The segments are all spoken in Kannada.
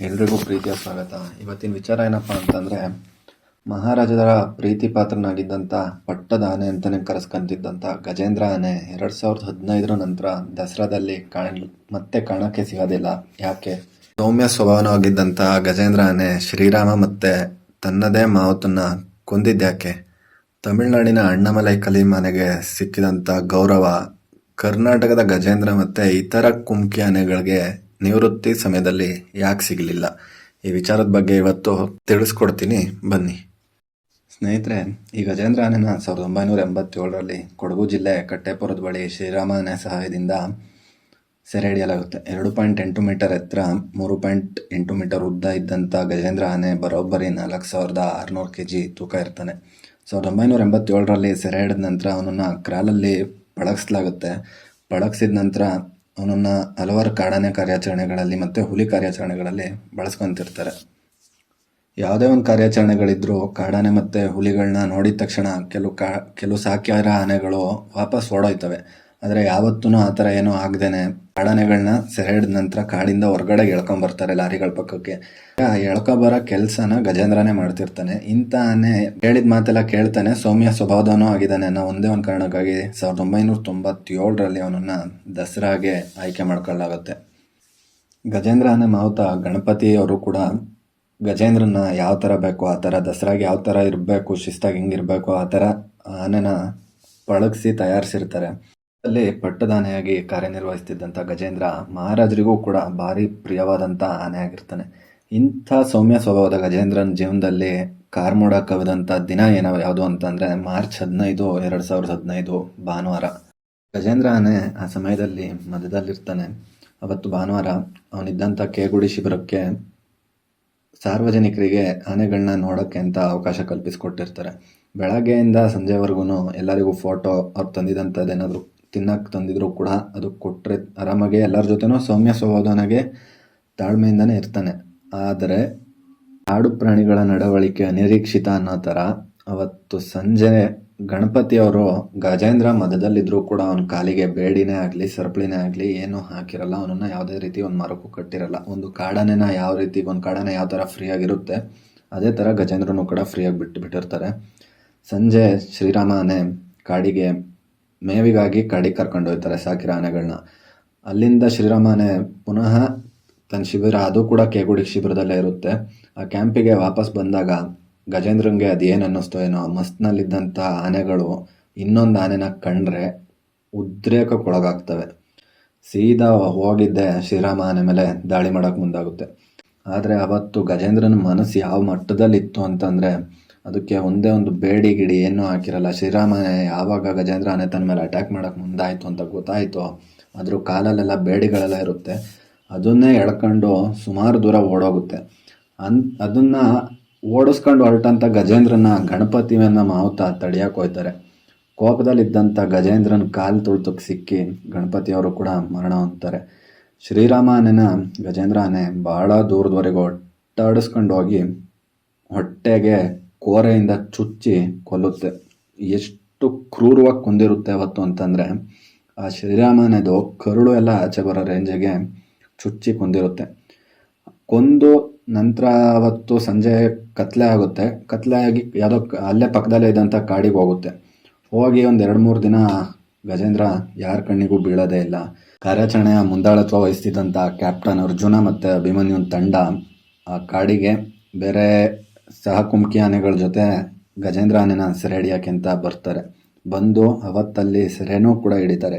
ಎಲ್ರಿಗೂ ಪ್ರೀತಿಯ ಸ್ವಾಗತ. ಇವತ್ತಿನ ವಿಚಾರ ಏನಪ್ಪ ಅಂತಂದರೆ, ಮಹಾರಾಜರ ಪ್ರೀತಿ ಪಾತ್ರನಾಗಿದ್ದಂಥ ಪಟ್ಟದ ಆನೆ ಅಂತಲೇ ಕರೆಸ್ಕೊಂತಿದ್ದಂಥ ಗಜೇಂದ್ರ ಆನೆ ಎರಡು ಸಾವಿರದ ಹದಿನೈದರ ನಂತರ ದಸರಾದಲ್ಲಿ ಕಾಣ, ಮತ್ತೆ ಕಾಣೋಕ್ಕೆ ಸಿಗೋದಿಲ್ಲ. ಯಾಕೆ? ಸೌಮ್ಯ ಸ್ವಭಾವನವಾಗಿದ್ದಂಥ ಗಜೇಂದ್ರ ಆನೆ ಶ್ರೀರಾಮ ಮತ್ತೆ ತನ್ನದೇ ಮಾವತನ್ನ ಕೊಂದಿದ್ದ್ಯಾಕೆ ತಮಿಳುನಾಡಿನ ಅಣ್ಣಮಲೈ ಕಲಿ ಮನೆಗೆ ಸಿಕ್ಕಿದಂಥ ಗೌರವ ಕರ್ನಾಟಕದ ಗಜೇಂದ್ರ ಮತ್ತೆ ಇತರ ಕುಮ್ಕಿ ಆನೆಗಳಿಗೆ ನಿವೃತ್ತಿ ಸಮಯದಲ್ಲಿ ಯಾಕೆ ಸಿಗಲಿಲ್ಲ? ಈ ವಿಚಾರದ ಬಗ್ಗೆ ಇವತ್ತು ತಿಳಿಸ್ಕೊಡ್ತೀನಿ. ಬನ್ನಿ. ಸ್ನೇಹಿತರೆ, ಈ ಗಜೇಂದ್ರ ಆನೆನ ಸಾವಿರದ ಒಂಬೈನೂರ ಎಂಬತ್ತೇಳರಲ್ಲಿ ಕೊಡಗು ಜಿಲ್ಲೆ ಕಟ್ಟೆಪುರದ ಬಳಿ ಶ್ರೀರಾಮ ಆನೆ ಸಹಾಯದಿಂದ ಸೆರೆ ಹಿಡಿಯಲಾಗುತ್ತೆ. ಎರಡು ಪಾಯಿಂಟ್ ಎಂಟು ಮೀಟರ್ ಎತ್ತರ, ಮೂರು ಪಾಯಿಂಟ್ ಎಂಟು ಮೀಟರ್ ಉದ್ದ ಇದ್ದಂಥ ಗಜೇಂದ್ರ ಆನೆ ಬರೋಬ್ಬರಿ ನಾಲ್ಕು ಸಾವಿರದ ಆರುನೂರು ಕೆ ಜಿ ತೂಕ ಇರ್ತಾನೆ. ಸಾವಿರದ ಒಂಬೈನೂರ ಎಂಬತ್ತೇಳರಲ್ಲಿ ಸೆರೆ ಹಿಡಿದ ನಂತರ ಅವನನ್ನು ಕ್ರಾಲಲ್ಲಿ ಪಳಗಿಸಲಾಗುತ್ತೆ. ಪಳಗಿಸಿದ ನಂತರ ಅವನನ್ನು ಹಲವಾರು ಕಾಡಾನೆ ಕಾರ್ಯಾಚರಣೆಗಳಲ್ಲಿ ಮತ್ತು ಹುಲಿ ಕಾರ್ಯಾಚರಣೆಗಳಲ್ಲಿ ಬಳಸ್ಕೊತಿರ್ತಾರೆ. ಯಾವುದೇ ಒಂದು ಕಾರ್ಯಾಚರಣೆಗಳಿದ್ದರೂ ಕಾಡಾನೆ ಮತ್ತು ಹುಲಿಗಳನ್ನ ನೋಡಿದ ತಕ್ಷಣ ಕೆಲವು ಕಾ, ಕೆಲವು ಸಾಕ್ಯಾರ ಆನೆಗಳು ವಾಪಸ್ ಓಡೋಯ್ತವೆ. ಆದರೆ ಯಾವತ್ತೂ ಆ ಥರ ಏನೂ ಆಗ್ದೇನೆ ಕಾಡಾನೆಗಳನ್ನ ಸೆರೆ ಹಿಡಿದ ನಂತರ ಕಾಡಿಂದ ಹೊರಗಡೆ ಎಳ್ಕೊಂಬರ್ತಾರೆ ಲಾರಿಗಳ ಪಕ್ಕಕ್ಕೆ. ಎಳ್ಕೊಬರೋ ಕೆಲಸನ ಗಜೇಂದ್ರನೇ ಮಾಡ್ತಿರ್ತಾನೆ. ಇಂಥ ಆನೆ ಹೇಳಿದ ಮಾತೆಲ್ಲ ಕೇಳ್ತಾನೆ. ಸೌಮ್ಯ ಸ್ವಭಾವದವನೂ ಆಗಿದ್ದಾನೆ ಅನ್ನೋ ಒಂದೇ ಒಂದು ಕಾರಣಕ್ಕಾಗಿ ಸಾವಿರದ ಒಂಬೈನೂರ ತೊಂಬತ್ತೇಳರಲ್ಲಿ ಅವನನ್ನು ದಸರಾಗೆ ಆಯ್ಕೆ ಮಾಡ್ಕೊಳ್ಳಾಗುತ್ತೆ. ಗಜೇಂದ್ರ ಆನೆ ಮಾವುತ ಗಣಪತಿ ಅವರು ಕೂಡ ಗಜೇಂದ್ರನ ಯಾವ ಥರ ಬೇಕೋ, ಆ ಥರ ದಸರಾಗೆ ಯಾವ ಥರ ಇರಬೇಕು, ಶಿಸ್ತಾಗಿ ಹೆಂಗಿರಬೇಕು ಆ ಥರ ಆನೆನ ಪಳಗಿಸಿ ತಯಾರಿಸಿರ್ತಾರೆ. ಅಲ್ಲಿ ಪಟ್ಟದಾನೆಯಾಗಿ ಕಾರ್ಯನಿರ್ವಹಿಸ್ತಿದ್ದಂಥ ಗಜೇಂದ್ರ ಮಹಾರಾಜರಿಗೂ ಕೂಡ ಭಾರಿ ಪ್ರಿಯವಾದಂಥ ಆನೆ ಆಗಿರ್ತಾನೆ ಇಂಥ ಸೌಮ್ಯ ಸ್ವಭಾವದ ಗಜೇಂದ್ರನ ಜೀವನದಲ್ಲಿ ಕಾರ್ಮೋಡ ಕವಿದಂಥ ದಿನ ಏನೋ ಯಾವುದು ಅಂತಂದರೆ ಮಾರ್ಚ್ ಹದಿನೈದು, ಎರಡು ಸಾವಿರದ ಹದಿನೈದು ಭಾನುವಾರ. ಗಜೇಂದ್ರ ಆನೆ ಆ ಸಮಯದಲ್ಲಿ ಮಧ್ಯದಲ್ಲಿರ್ತಾನೆ. ಅವತ್ತು ಭಾನುವಾರ ಅವನಿದ್ದಂಥ ಕೇಗುಡಿ ಶಿಬಿರಕ್ಕೆ ಸಾರ್ವಜನಿಕರಿಗೆ ಆನೆಗಳನ್ನ ನೋಡೋಕ್ಕೆ ಅಂತ ಅವಕಾಶ ಕಲ್ಪಿಸಿಕೊಟ್ಟಿರ್ತಾರೆ. ಬೆಳಗ್ಗೆಯಿಂದ ಸಂಜೆವರೆಗೂ ಎಲ್ಲರಿಗೂ ಫೋಟೋ ಅವ್ರು ತಂದಿದ್ದಂಥದ್ದು ಏನಾದರೂ ತಿನ್ನಕ್ಕೆ ತಂದಿದ್ರು ಕೂಡ ಅದು ಕೊಟ್ಟರೆ ಆರಾಮಾಗಿ ಎಲ್ಲರ ಜೊತೆನೂ ಸೌಮ್ಯ ಸ್ವಭಾವದವನಾಗೆ ತಾಳ್ಮೆಯಿಂದನೇ ಇರ್ತಾನೆ. ಆದರೆ ಕಾಡು ಪ್ರಾಣಿಗಳ ನಡವಳಿಕೆ ಅನಿರೀಕ್ಷಿತ ಅನ್ನೋ ಥರ ಅವತ್ತು ಸಂಜೆ ಗಣಪತಿಯವರು ಗಜೇಂದ್ರ ಮಧ್ಯದಲ್ಲಿದ್ದರೂ ಕೂಡ ಅವನ ಕಾಲಿಗೆ ಬೇಡಿನೇ ಆಗಲಿ, ಸರಪಳಿನೇ ಆಗಲಿ ಏನೂ ಹಾಕಿರಲ್ಲ. ಅವನನ್ನು ಯಾವುದೇ ರೀತಿ ಒಂದು ಮರಕ್ಕೂ ಕಟ್ಟಿರಲ್ಲ. ಒಂದು ಕಾಡನೇನ ಯಾವ ರೀತಿ, ಒಂದು ಕಾಡನೇ ಯಾವ ಥರ ಫ್ರೀಯಾಗಿರುತ್ತೆ ಅದೇ ಥರ ಗಜೇಂದ್ರನೂ ಕೂಡ ಫ್ರೀಯಾಗಿ ಬಿಟ್ಟು ಬಿಟ್ಟಿರ್ತಾರೆ. ಸಂಜೆ ಶ್ರೀರಾಮನೇ ಕಾಡಿಗೆ ಮೇವಿಗಾಗಿ ಕಾಡಿಗೆ ಕರ್ಕೊಂಡು ಹೋಗ್ತಾರೆ ಸಾಕಿರೋ ಆನೆಗಳನ್ನ ಅಲ್ಲಿಂದ ಶ್ರೀರಾಮನೆ ಪುನಃ ತನ್ನ ಶಿಬಿರ, ಅದು ಕೂಡ ಕೇಗುಡಿ ಶಿಬಿರದಲ್ಲೇ ಇರುತ್ತೆ. ಆ ಕ್ಯಾಂಪಿಗೆ ವಾಪಸ್ ಬಂದಾಗ ಗಜೇಂದ್ರಂಗೆ ಏನು ಅನ್ನಿಸ್ತೋ ಏನೋ ಮಸ್ತ್ನಲ್ಲಿದ್ದಂಥ ಆನೆಗಳು ಇನ್ನೊಂದು ಆನೆನ ಕಂಡ್ರೆ ಉದ್ರೇಕಕ್ಕೊಳಗಾಗ್ತವೆ. ಸೀದಾ ಹೋಗಿದ್ದೆ ಶ್ರೀರಾಮ ಆನೆ ಮೇಲೆ ದಾಳಿ ಮಾಡೋಕ್ಕೆ ಮುಂದಾಗುತ್ತೆ. ಆದರೆ ಅವತ್ತು ಗಜೇಂದ್ರನ ಮನಸ್ಸು ಯಾವ ಮಟ್ಟದಲ್ಲಿತ್ತು ಅಂತಂದರೆ ಅದಕ್ಕೆ ಒಂದೇ ಒಂದು ಬೇಡಿ ಗಿಡಿ ಏನೂ ಹಾಕಿರಲ್ಲ. ಶ್ರೀರಾಮ ಯಾವಾಗ ಗಜೇಂದ್ರ ಆನೆ ತನ್ನ ಮೇಲೆ ಅಟ್ಯಾಕ್ ಮಾಡೋಕ್ಕೆ ಮುಂದಾಯಿತು ಅಂತ ಗೊತ್ತಾಯಿತು ಅದ್ರ ಕಾಲಲ್ಲೆಲ್ಲ ಬೇಡಿಗಳೆಲ್ಲ ಇರುತ್ತೆ. ಅದನ್ನೇ ಎಳ್ಕೊಂಡು ಸುಮಾರು ದೂರ ಓಡೋಗುತ್ತೆ. ಅನ್, ಅದನ್ನು ಓಡಿಸ್ಕೊಂಡು ಹೊರಟಂಥ ಗಜೇಂದ್ರನ ಗಣಪತಿಯನ್ನ ಮಾವುತ ತಡಿಯಕ್ಕೆ ಹೋಗ್ತಾರೆ ಕೋಪದಲ್ಲಿದ್ದಂಥ ಗಜೇಂದ್ರನ ಕಾಲು ತುಳಿತಕ್ಕೆ ಸಿಕ್ಕಿ ಗಣಪತಿಯವರು ಕೂಡ ಮರಣ ಹೊಂದ್ತಾರೆ ಶ್ರೀರಾಮ ಆನೆನ ಗಜೇಂದ್ರ ಆನೆ ಭಾಳ ದೂರದವರೆಗೆ ಒಟ್ಟಾಡಿಸ್ಕೊಂಡು ಹೋಗಿ ಹೊಟ್ಟೆಗೆ ಕೋರೆಯಿಂದ ಚುಚ್ಚಿ ಕೊಲ್ಲುತ್ತೆ. ಎಷ್ಟು ಕ್ರೂರವಾಗಿ ಕೊಂದಿರುತ್ತೆ ಅವತ್ತು ಅಂತಂದರೆ, ಆ ಶ್ರೀರಾಮನದು ಕರುಳು ಎಲ್ಲ ಆಚೆ ಬರೋ ರೇಂಜಿಗೆ ಚುಚ್ಚಿ ಕೊಂದಿರುತ್ತೆ. ಕೊಂದು ನಂತರ ಅವತ್ತು ಸಂಜೆ ಕತ್ಲೆ ಆಗುತ್ತೆ. ಕತ್ಲೆ ಆಗಿ ಯಾವುದೋ ಅಲ್ಲೇ ಪಕ್ಕದಲ್ಲೇ ಇದ್ದಂಥ ಕಾಡಿಗೆ ಹೋಗುತ್ತೆ. ಹೋಗಿ ಒಂದು ಎರಡು ಮೂರು ದಿನ ಗಜೇಂದ್ರ ಯಾರ ಕಣ್ಣಿಗೂ ಬೀಳೋದೇ ಇಲ್ಲ. ಕಾರ್ಯಾಚರಣೆಯ ಮುಂದಾಳತ್ವ ವಹಿಸ್ತಿದ್ದಂಥ ಕ್ಯಾಪ್ಟನ್ ಅರ್ಜುನ ಮತ್ತು ಅಭಿಮನ್ಯುನ್ ತಂಡ ಆ ಕಾಡಿಗೆ ಬೇರೆ ಸಹ ಕುಮ್ಕಿ ಆನೆಗಳ ಜೊತೆ ಗಜೇಂದ್ರ ಆನೆನ ಸೆರೆ ಹಿಡಿಯಕ್ಕೆ ಅಂತ ಬರ್ತಾರೆ. ಬಂದು ಅವತ್ತಲ್ಲಿ ಸೆರೆನೂ ಕೂಡ ಹಿಡಿತಾರೆ.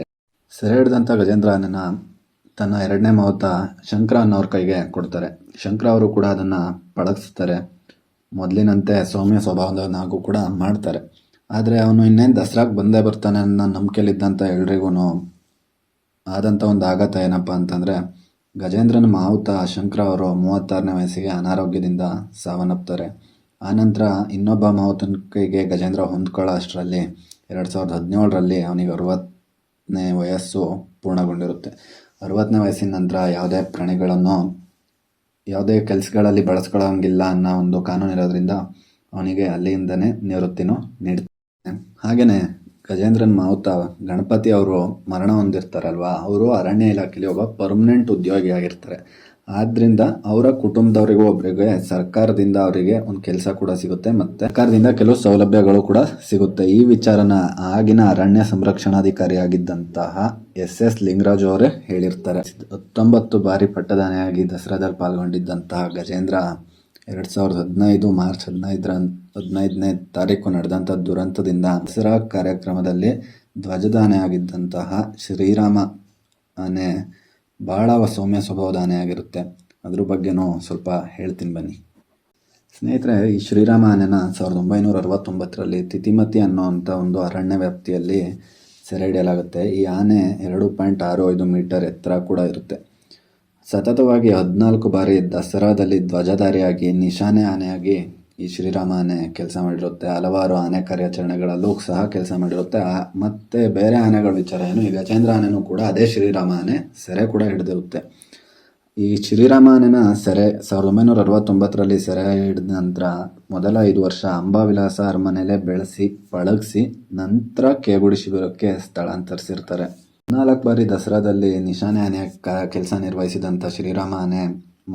ಸೆರೆ ಹಿಡಿದಂಥ ಗಜೇಂದ್ರ ಆನೆನ ತನ್ನ ಎರಡನೇ ಮಾವತ ಶಂಕರ ಅನ್ನೋರ ಕೈಗೆ ಕೊಡ್ತಾರೆ. ಶಂಕರ ಅವರು ಕೂಡ ಅದನ್ನು ಪಳಗಿಸ್ತಾರೆ. ಮೊದಲಿನಂತೆ ಸೌಮ್ಯ ಸ್ವಭಾವದವನಾಗೂ ಕೂಡ ಮಾಡ್ತಾರೆ. ಆದರೆ ಅವನು ಇನ್ನೇನು ದಸರಾಗೆ ಬಂದೇ ಬರ್ತಾನೆ ಅನ್ನೋ ನಂಬಿಕೆಯಲ್ಲಿದ್ದಂಥ ಎಲ್ರಿಗೂ ಆದಂಥ ಒಂದು ಆಘಾತ ಏನಪ್ಪ ಅಂತಂದರೆ ಗಜೇಂದ್ರನ ಮಾವುತ ಶಂಕರ ಅವರು ಮೂವತ್ತಾರನೇ ವಯಸ್ಸಿಗೆ ಅನಾರೋಗ್ಯದಿಂದ ಸಾವನ್ನಪ್ತಾರೆ. ಆನಂತರ ಇನ್ನೊಬ್ಬ ಮಾವುತನ ಕೈಗೆ ಗಜೇಂದ್ರ ಹೊಂದ್ಕೊಳ್ಳೋ ಅಷ್ಟರಲ್ಲಿ ಎರಡು ಸಾವಿರದ ಹದಿನೇಳರಲ್ಲಿ ಅವನಿಗೆ ಅರುವತ್ತನೇ ವಯಸ್ಸು ಪೂರ್ಣಗೊಂಡಿರುತ್ತೆ. ಅರವತ್ತನೇ ವಯಸ್ಸಿನ ನಂತರ ಯಾವುದೇ ಪ್ರಾಣಿಗಳನ್ನು, ಯಾವುದೇ ಕೆಲಸಗಳಲ್ಲಿ ಬಳಸ್ಕೊಳ್ಳೋಂಗಿಲ್ಲ ಅನ್ನೋ ಒಂದು ಕಾನೂನು ಇರೋದ್ರಿಂದ ಅವನಿಗೆ ಅಲ್ಲಿಂದನೇ ನಿವೃತ್ತಿನೂ ನೀಡ್ತಾನೆ ಹಾಗೆಯೇ ಗಜೇಂದ್ರನ್ ಮಾವುತ ಗಣಪತಿ ಅವರು ಮರಣ ಹೊಂದಿರ್ತಾರಲ್ವಾ, ಅವರು ಅರಣ್ಯ ಇಲಾಖೆಯಲ್ಲಿ ಒಬ್ಬ ಪರ್ಮನೆಂಟ್ ಉದ್ಯೋಗಿ ಆಗಿರ್ತಾರೆ. ಆದ್ರಿಂದ ಅವರ ಕುಟುಂಬದವರಿಗೂ ಒಬ್ಬರಿಗೆ ಸರ್ಕಾರದಿಂದ ಅವರಿಗೆ ಒಂದು ಕೆಲಸ ಕೂಡ ಸಿಗುತ್ತೆ ಮತ್ತೆ ಸರ್ಕಾರದಿಂದ ಕೆಲವು ಸೌಲಭ್ಯಗಳು ಕೂಡ ಸಿಗುತ್ತೆ. ಈ ವಿಚಾರನ ಆಗಿನ ಅರಣ್ಯ ಸಂರಕ್ಷಣಾಧಿಕಾರಿಯಾಗಿದ್ದಂತಹ ಎಸ್ ಎಸ್ ಲಿಂಗರಾಜು ಅವರೇ ಹೇಳಿರ್ತಾರೆ. ಹತ್ತೊಂಬತ್ತು ಬಾರಿ ಪಟ್ಟದಾನೆಯಾಗಿ ದಸರಾದಲ್ಲಿ ಪಾಲ್ಗೊಂಡಿದ್ದಂತಹ ಗಜೇಂದ್ರ ಎರಡ್ ಸಾವಿರದ ಹದಿನೈದು, ಮಾರ್ಚ್ ಹದಿನೈದರ ಹದಿನೈದನೇ ತಾರೀಕು ನಡೆದಂಥ ದುರಂತದಿಂದ ದಸರಾ ಕಾರ್ಯಕ್ರಮದಲ್ಲಿ ಧ್ವಜದಾನೆ ಆಗಿದ್ದಂತಹ ಶ್ರೀರಾಮ ಆನೆ ಬಹಳ ಸೌಮ್ಯ ಸ್ವಭಾವದ ಆನೆಯಾಗಿರುತ್ತೆ ಅದ್ರ ಬಗ್ಗೆನೂ ಸ್ವಲ್ಪ ಹೇಳ್ತೀನಿ ಬನ್ನಿ. ಸ್ನೇಹಿತರೆ, ಈ ಶ್ರೀರಾಮ ಆನೆನ ಸಾವಿರದ ಒಂಬೈನೂರ ಅರವತ್ತೊಂಬತ್ತರಲ್ಲಿ ತಿತಿಮತಿ ಅನ್ನೋವಂಥ ಒಂದು ಅರಣ್ಯ ವ್ಯಾಪ್ತಿಯಲ್ಲಿ ಸೆರೆ ಹಿಡಿಯಲಾಗುತ್ತೆ ಈ ಆನೆ ಎರಡು ಪಾಯಿಂಟ್ ಆರು ಐದು ಮೀಟರ್ ಎತ್ತರ ಕೂಡ ಇರುತ್ತೆ. ಸತತವಾಗಿ ಹದಿನಾಲ್ಕು ಬಾರಿ ದಸರಾದಲ್ಲಿ ಧ್ವಜಧಾರಿಯಾಗಿ, ನಿಶಾನೆ ಆನೆಯಾಗಿ ಈ ಶ್ರೀರಾಮ ಆನೆ ಕೆಲಸ ಮಾಡಿರುತ್ತೆ, ಹಲವಾರು ಆನೆ ಕಾರ್ಯಾಚರಣೆಗಳಲ್ಲೂ ಸಹ ಕೆಲಸ ಮಾಡಿರುತ್ತೆ. ಮತ್ತೆ ಬೇರೆ ಆನೆಗಳ ವಿಚಾರ ಏನು? ಈ ಗಜೇಂದ್ರ ಆನೆನೂ ಕೂಡ ಅದೇ ಶ್ರೀರಾಮ ಆನೆ ಸೆರೆ ಕೂಡ ಹಿಡಿದಿರುತ್ತೆ. ಈ ಶ್ರೀರಾಮ ಆನೆನ ಸೆರೆ ಸಾವಿರದ ಒಂಬೈನೂರ ಅರವತ್ತೊಂಬತ್ತರಲ್ಲಿ ಸೆರೆ ಹಿಡಿದ ನಂತರ ಮೊದಲ ಐದು ವರ್ಷ ಅಂಬಾವಿಲಾಸ ಅರಮನೆಯಲ್ಲೇ ಬೆಳೆಸಿ, ಪಳಗಿಸಿ, ನಂತರ ಕೇಗುಡಿ ಶಿಬಿರಕ್ಕೆ ಸ್ಥಳಾಂತರಿಸಿರ್ತಾರೆ. ನಾಲ್ಕು ಬಾರಿ ದಸರಾದಲ್ಲಿ ನಿಶಾನೆ ಆನೆ ಕೆಲಸ ನಿರ್ವಹಿಸಿದಂಥ ಶ್ರೀರಾಮ ಆನೆ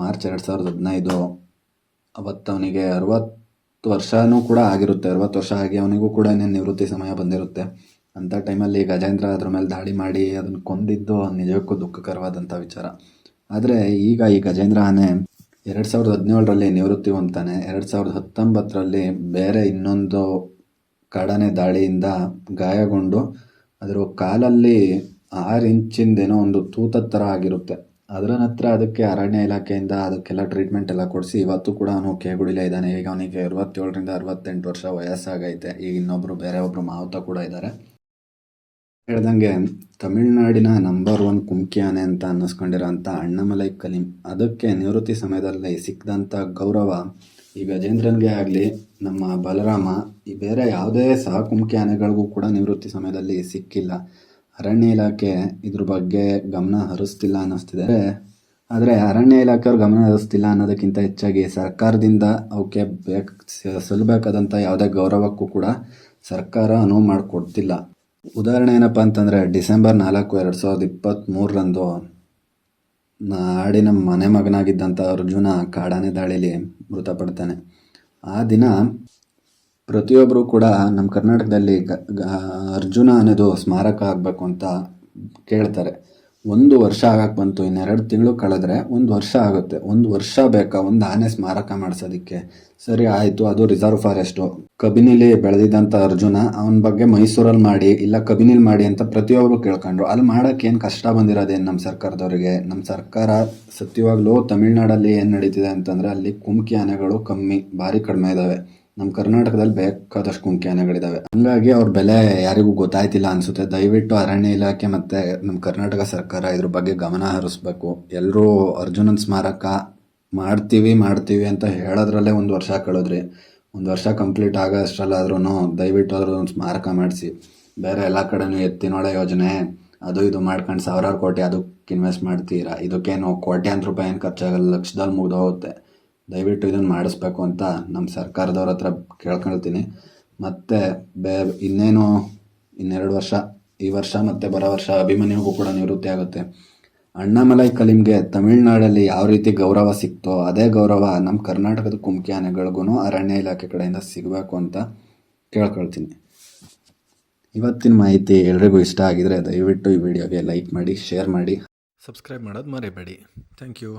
ಮಾರ್ಚ್ ಎರಡು ಸಾವಿರದ ಹದಿನೈದು ಅವತ್ತು ಅವನಿಗೆ ಅರವತ್ತು ವರ್ಷನೂ ಕೂಡ ಆಗಿರುತ್ತೆ. ಅರವತ್ತು ವರ್ಷ ಆಗಿ ಅವನಿಗೂ ಕೂಡ ನಿವೃತ್ತಿ ಸಮಯ ಬಂದಿರುತ್ತೆ. ಅಂಥ ಟೈಮಲ್ಲಿ ಗಜೇಂದ್ರ ಅದ್ರ ಮೇಲೆ ದಾಳಿ ಮಾಡಿ ಅದನ್ನು ಕೊಂದಿದ್ದು ನಿಜಕ್ಕೂ ದುಃಖಕರವಾದಂಥ ವಿಚಾರ. ಆದರೆ ಈಗ ಈ ಗಜೇಂದ್ರ ಆನೆ ಎರಡು ಸಾವಿರದ ಹದಿನೇಳರಲ್ಲಿ ನಿವೃತ್ತಿ ಹೊಂದ್ತಾನೆ. ಎರಡು ಸಾವಿರದ ಹತ್ತೊಂಬತ್ತರಲ್ಲಿ ಬೇರೆ ಇನ್ನೊಂದು ಕಡನೆ ದಾಳಿಯಿಂದ ಗಾಯಗೊಂಡು ಅದರ ಕಾಲಲ್ಲಿ ಆರು ಇಂಚಿಂದೇನೋ ಒಂದು ತೂತದ ಥರ ಆಗಿರುತ್ತೆ. ಅದರ ನಂತರ ಅದಕ್ಕೆ ಅರಣ್ಯ ಇಲಾಖೆಯಿಂದ ಅದಕ್ಕೆಲ್ಲ ಟ್ರೀಟ್ಮೆಂಟ್ ಎಲ್ಲ ಕೊಡಿಸಿ, ಇವತ್ತು ಕೂಡ ಅವನು ಕೇಗುಡಿಲೇ ಇದ್ದಾನೆ ಈಗ ಅವನಿಗೆ ಅರವತ್ತೇಳರಿಂದ ಅರವತ್ತೆಂಟು ವರ್ಷ ವಯಸ್ಸಾಗೈತೆ. ಈಗ ಇನ್ನೊಬ್ಬರು ಬೇರೆ ಒಬ್ಬರು ಮಾವುತ ಕೂಡ ಇದ್ದಾರೆ ಹೇಳ್ದಂಗೆ ತಮಿಳುನಾಡಿನ ನಂಬರ್ ಒನ್ ಕುಂಕಿ ಆನೆ ಅಂತ ಅನ್ನಿಸ್ಕೊಂಡಿರೋಂಥ ಅಣ್ಣಮಲೈ ಕಲೀಂ, ಅದಕ್ಕೆ ನಿವೃತ್ತಿ ಸಮಯದಲ್ಲಿ ಸಿಕ್ಕಿದಂಥ ಗೌರವ ಈ ಗಜೇಂದ್ರನ್ಗೆ ಆಗಲಿ, ನಮ್ಮ ಬಲರಾಮ, ಈ ಬೇರೆ ಯಾವುದೇ ಸಹ ಕುಮ್ಕಿ ಆನೆಗಳಿಗೂ ಕೂಡ ನಿವೃತ್ತಿ ಸಮಯದಲ್ಲಿ ಸಿಕ್ಕಿಲ್ಲ. ಅರಣ್ಯ ಇಲಾಖೆ ಇದ್ರ ಬಗ್ಗೆ ಗಮನ ಹರಿಸ್ತಿಲ್ಲ ಅನ್ನಿಸ್ತಿದೆ. ಆದರೆ ಅರಣ್ಯ ಇಲಾಖೆಯವ್ರು ಗಮನ ಹರಿಸ್ತಿಲ್ಲ ಅನ್ನೋದಕ್ಕಿಂತ ಹೆಚ್ಚಾಗಿ ಸರ್ಕಾರದಿಂದ ಅವಕ್ಕೆ ಬೇಕು ಸಲ್ಲಬೇಕಾದಂಥ ಯಾವುದೇ ಗೌರವಕ್ಕೂ ಕೂಡ ಸರ್ಕಾರ ಅನುವು ಮಾಡಿಕೊಡ್ತಿಲ್ಲ. ಉದಾಹರಣೆ ಏನಪ್ಪ ಅಂತಂದರೆ ಡಿಸೆಂಬರ್ ನಾಲ್ಕು ಎರಡು ಸಾವಿರದ ಇಪ್ಪತ್ತ್ಮೂರರಂದು ನಾಡಿನ ಮನೆ ಮಗನಾಗಿದ್ದಂಥ ಅರ್ಜುನ ಕಾಡಾನೆ ದಾಳಿಲಿ ಮೃತಪಡ್ತಾನೆ. ಆ ದಿನ ಪ್ರತಿಯೊಬ್ಬರು ಕೂಡ ನಮ್ಮ ಕರ್ನಾಟಕದಲ್ಲಿ ಅರ್ಜುನ ಅನ್ನೋದು ಸ್ಮಾರಕ ಆಗಬೇಕು ಅಂತ ಕೇಳ್ತಾರೆ. ಒಂದು ವರ್ಷ ಆಗಕ್ಕೆ ಬಂತು, ಇನ್ನೆರಡು ತಿಂಗಳು ಕಳೆದ್ರೆ ಒಂದು ವರ್ಷ ಆಗುತ್ತೆ. ಒಂದು ವರ್ಷ ಬೇಕಾ ಒಂದು ಆನೆ ಸ್ಮಾರಕ ಮಾಡಿಸೋದಕ್ಕೆ? ಸರಿ, ಆಯಿತು, ಅದು ರಿಸರ್ವ್ ಫಾರೆಸ್ಟು ಕಬಿನಿಲಿ ಬೆಳೆದಿದ್ದಂಥ ಅರ್ಜುನ ಅವನ ಬಗ್ಗೆ ಮೈಸೂರಲ್ಲಿ ಮಾಡಿ, ಇಲ್ಲ ಕಬಿನಿಲಿ ಮಾಡಿ ಅಂತ ಪ್ರತಿಯೊಬ್ಬರು ಕೇಳ್ಕೊಂಡ್ರು. ಅಲ್ಲಿ ಮಾಡೋಕ್ಕೆ ಏನು ಕಷ್ಟ ಬಂದಿರೋದೇನು ನಮ್ಮ ಸರ್ಕಾರದವರಿಗೆ? ನಮ್ಮ ಸರ್ಕಾರ ಸತ್ಯವಾಗ್ಲೂ ತಮಿಳ್ನಾಡಲ್ಲಿ ಏನು ನಡೀತಿದೆ ಅಂತಂದರೆ ಅಲ್ಲಿ ಕುಮ್ಕಿ ಆನೆಗಳು ಕಮ್ಮಿ, ಭಾರಿ ಕಡಿಮೆ ಇದ್ದಾವೆ ನಮ್ಮ ಕರ್ನಾಟಕದಲ್ಲಿ ಬೇಕಾದಷ್ಟು ಕುಮ್ಕಿ ಆನೆಗಳಿದಾವೆ ಹಂಗಾಗಿ ಅವ್ರ ಬೆಲೆ ಯಾರಿಗೂ ಗೊತ್ತಾಯ್ತಿಲ್ಲ ಅನಿಸುತ್ತೆ. ದಯವಿಟ್ಟು ಅರಣ್ಯ ಇಲಾಖೆ ಮತ್ತು ನಮ್ಮ ಕರ್ನಾಟಕ ಸರ್ಕಾರ ಇದ್ರ ಬಗ್ಗೆ ಗಮನ ಹರಿಸ್ಬೇಕು. ಎಲ್ಲರೂ ಅರ್ಜುನನ್ ಸ್ಮಾರಕ ಮಾಡ್ತೀವಿ ಮಾಡ್ತೀವಿ ಅಂತ ಹೇಳೋದ್ರಲ್ಲೇ ಒಂದು ವರ್ಷ ಕಳೆದ್ರಿ. ಒಂದು ವರ್ಷ ಕಂಪ್ಲೀಟ್ ಆಗೋ ಅಷ್ಟರಲ್ಲಾದ್ರೂ ದಯವಿಟ್ಟು ಅದ್ರ ಒಂದು ಸ್ಮಾರಕ ಮಾಡಿಸಿ. ಬೇರೆ ಎಲ್ಲ ಕಡೆನೂ ಎತ್ತಿನೊಳ ಯೋಜನೆ, ಅದು ಇದು ಮಾಡ್ಕೊಂಡು ಸಾವಿರಾರು ಕೋಟಿ ಅದಕ್ಕೆ ಇನ್ವೆಸ್ಟ್ ಮಾಡ್ತೀರಾ? ಇದಕ್ಕೇನು ಕೋಟ್ಯಾಂತರ ರೂಪಾಯಿ ಏನು ಖರ್ಚಾಗಲ್ಲ ಲಕ್ಷದಲ್ಲಿ ಮುಗ್ದೋಗುತ್ತೆ. ದಯವಿಟ್ಟು ಇದನ್ನು ಮಾಡಿಸ್ಬೇಕು ಅಂತ ನಮ್ಮ ಸರ್ಕಾರದವ್ರ ಹತ್ರ ಕೇಳ್ಕೊಳ್ತೀನಿ ಮತ್ತು ಬೇ, ಇನ್ನೇನು, ಇನ್ನೆರಡು ವರ್ಷ, ಈ ವರ್ಷ ಮತ್ತು ಬರೋ ವರ್ಷ ಅಭಿಮನ್ಯುಗೂ ಕೂಡ ನಿವೃತ್ತಿ ಆಗುತ್ತೆ. ಅಣ್ಣಾಮಲೈ ಕಲಿಂಗೆ ತಮಿಳ್ನಾಡಲ್ಲಿ ಯಾವ ರೀತಿ ಗೌರವ ಸಿಕ್ತೋ ಅದೇ ಗೌರವ ನಮ್ಮ ಕರ್ನಾಟಕದ ಕುಮ್ಕಿ ಆನೆಗಳಿಗೂ ಅರಣ್ಯ ಇಲಾಖೆ ಕಡೆಯಿಂದ ಸಿಗಬೇಕು ಅಂತ ಕೇಳ್ಕೊಳ್ತೀನಿ. ಇವತ್ತಿನ ಮಾಹಿತಿ ಎಲ್ರಿಗೂ ಇಷ್ಟ ಆಗಿದರೆ ದಯವಿಟ್ಟು ಈ ವಿಡಿಯೋಗೆ ಲೈಕ್ ಮಾಡಿ, ಶೇರ್ ಮಾಡಿ. ಸಬ್ಸ್ಕ್ರೈಬ್ ಮಾಡೋದು ಮರಿಬೇಡಿ. Thank you.